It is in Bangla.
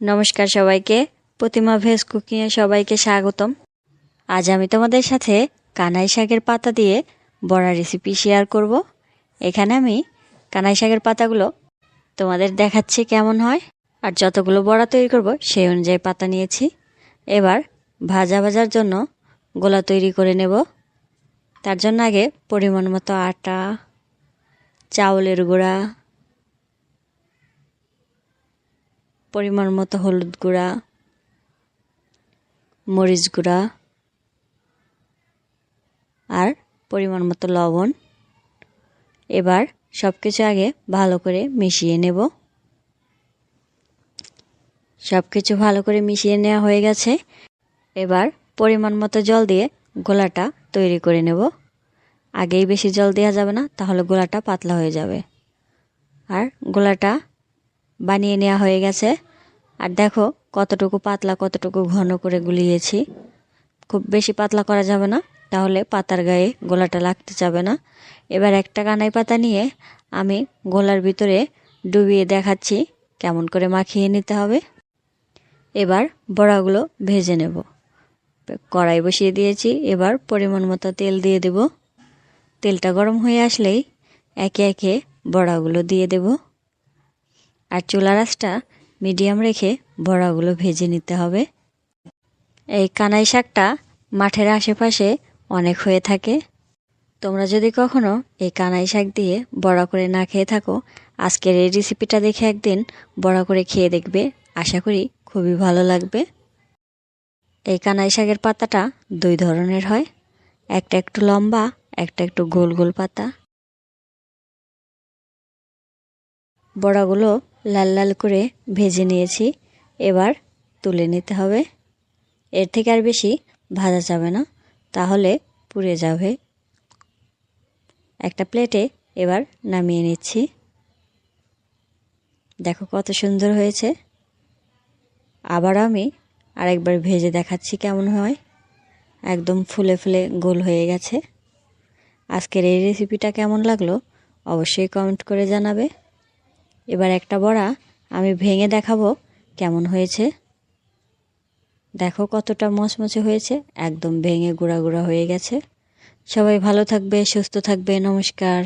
নমস্কার সবাইকে। প্রতিমা ভেজ কুকিংয়ে সবাইকে স্বাগতম। আজ আমি তোমাদের সাথে কানাই শাকের পাতা দিয়ে বড়া রেসিপি শেয়ার করব। এখানে আমি কানাই শাকের পাতাগুলো তোমাদের দেখাচ্ছি কেমন হয় আর যতগুলো বড়া তৈরি করব সেই অনুযায়ী পাতা নিয়েছি। এবার ভাজা ভাজার জন্য গোলা তৈরি করে নেব। তার জন্য আগে পরিমাণ মতো আটা, চাউলের গুঁড়া পরিমাণ মতো হলুদ গুঁড়া, মরিচ গুঁড়া, আর পরিমাণ মতো লবণ। এবার সব কিছু আগে ভালো করে মিশিয়ে নেব। সব কিছু ভালো করে মিশিয়ে নেওয়া হয়ে গেছে। এবার পরিমাণ মতো জল দিয়ে গোলাটা তৈরি করে নেব। আগেই বেশি জল দেওয়া যাবে না, তাহলে গোলাটা পাতলা হয়ে যাবে। আর গোলাটা বানিয়ে নেওয়া হয়ে গেছে। আর দেখো কতটুকু পাতলা, কতটুকু ঘন করে গুলিয়েছি। খুব বেশি পাতলা করা যাবে না, তাহলে পাতার গায়ে গোলাটা লাগতে যাবে না। এবার একটা কানাই পাতা নিয়ে আমি গোলার ভিতরে ডুবিয়ে দেখাচ্ছি, কেমন করে মাখিয়ে নিতে হবে। এবার বড়াগুলো ভেজে নেব। কড়াই বসিয়ে দিয়েছি, এবার পরিমাণ মতো তেল দিয়ে দেব। তেলটা গরম হয়ে আসলেই একে একে বড়াগুলো দিয়ে দেব। আর চুলা রাসটা মিডিয়াম রেখে বড়াগুলো ভেজে নিতে হবে। এই কানাই শাকটা মাঠের আশেপাশে অনেক হয়ে থাকে। তোমরা যদি কখনো এই কানাই শাক দিয়ে বড়া করে না খেয়ে থাকো, আজকের এই রেসিপিটা দেখে একদিন বড়া করে খেয়ে দেখবে। আশা করি খুবই ভালো লাগবে। এই কানাই শাকের পাতাটা দুই ধরনের হয়, একটা একটু লম্বা, একটা একটু গোল গোল পাতা। বড়াগুলো লাল লাল করে ভেজে নিয়েছি। এবার তুলে নিতে হবে। এর থেকে আর বেশি ভাজা যাবে না। তাহলে পুড়ে যাবে। একটা প্লেটে এবার নামিয়ে নিচ্ছি। দেখো কত সুন্দর হয়েছে। আবার আমি আরেকবার ভেজে দেখাচ্ছি কেমন হয়। একদম ফুলে ফুলে গোল হয়ে গেছে। আজকের এই রেসিপিটা কেমন লাগল অবশ্যই কমেন্ট করে জানাবে। এবার একটা বড়া আমি ভেঙে দেখাবো কেমন হয়েছে। দেখো কতটা মচমচে হয়েছে, একদম ভেঙে গুঁড়া গুঁড়া হয়ে গেছে। সবাই ভালো থাকবে, সুস্থ থাকবে, নমস্কার।